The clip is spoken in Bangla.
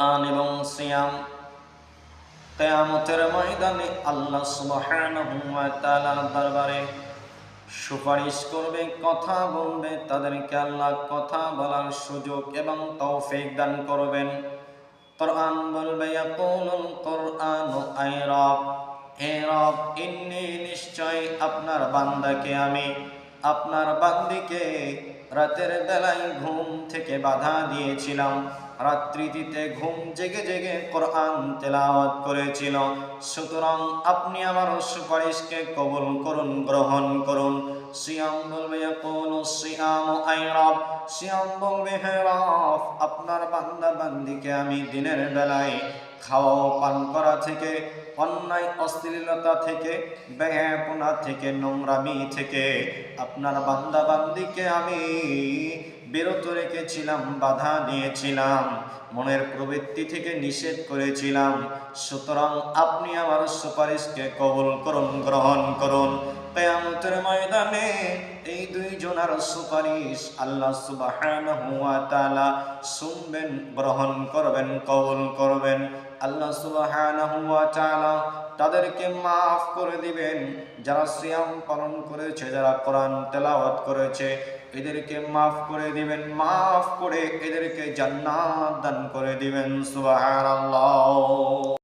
কোরআন এবং সিয়াম। কেয়ামতের ময়দানে আল্লাহ তাআলার দরবারে সুপারিশ করবে, কথা বলবে, তাদেরকে আল্লাহ কথা বলার সুযোগ এবং তৌফিক দান করবেন। কোরআন বলবে কোরআন হে রব, ইন্নি নিশ্চয় আপনার বান্দাকে আমি আপনার বান্দিকে রাতের বেলায় ঘুম থেকে বাধা দিয়েছিলাম। রাত্রিটিতে ঘুম জেগে জেগে কোরআন তেলাওয়াত করেছিল। সুতরাং আপনি আমার সুপারিশকে কবুল করুন, গ্রহণ করুন। সিয়াম বলবে, ইয়াকুলু সিয়াম আই রব সিয়াম বলবে, হে রব, আপনার বান্দা বান্দিকে আমি দিনের বেলায় খাওয়া পান করা থেকে অন্যায়, অশ্লীলতা থেকে ব্যয়াপনা থেকে, নোংরামি থেকে আপনার বান্দা বান্দিকে আমি বিরত রেখেছিলাম, বাধা দিয়েছিলাম মনের প্রবৃত্তি থেকে নিষেধ করেছিলাম। সুতরাং আপনি আমার সুপারিশকে কবল করুন, গ্রহণ করুন। কেয়ামতের ময়দানে এই দুইজনার সুপারিশ আল্লাহ তাআলা শুনবেন, গ্রহণ করবেন, কবল করবেন। আল্লাহ সুবহানাহু ওয়া তাআলা তাদেরকে মাফ করে দিবেন। যারা সিয়াম পালন করেছে, যারা কোরআন তেলাওয়াত করেছে, এদেরকে মাফ করে দিবেন। মাফ করে এদেরকে জান্নাত দান করে দিবেন। সুবহানাল্লাহ।